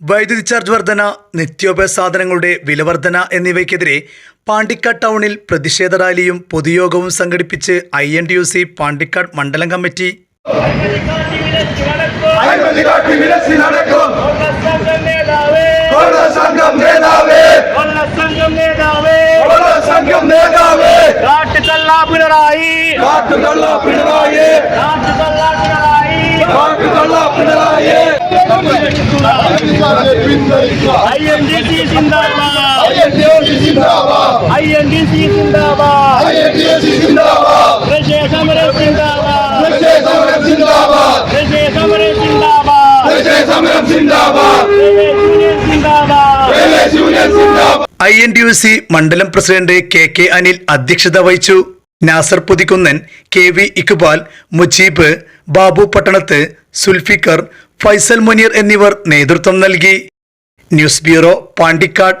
വൈദ്യുതി ചാർജ് വർധന നിത്യോപയോഗ സാധനങ്ങളുടെ വിലവർധന എന്നിവയ്ക്കെതിരെ പാണ്ടിക്കാട് ടൗണിൽ പ്രതിഷേധ റാലിയും പൊതുയോഗവും സംഘടിപ്പിച്ച് I N T U C Pandikkad മണ്ഡലം committee. Pinarayi. I N D U C മണ്ഡലം പ്രസിഡന്റ് കെ കെ അനിൽ അധ്യക്ഷത വഹിച്ചു. നാസർ പുതിക്കുന്നൻ കെ വി ഇക്ബാൽ മുജീബ് ബാബു പട്ടണത്ത് സുൽഫിക്കർ ഫൈസൽ മുനീർ എന്നിവർ നേതൃത്വം നൽകി. News bureau Pandikkad.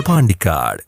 പാണ്ടിക്കാട്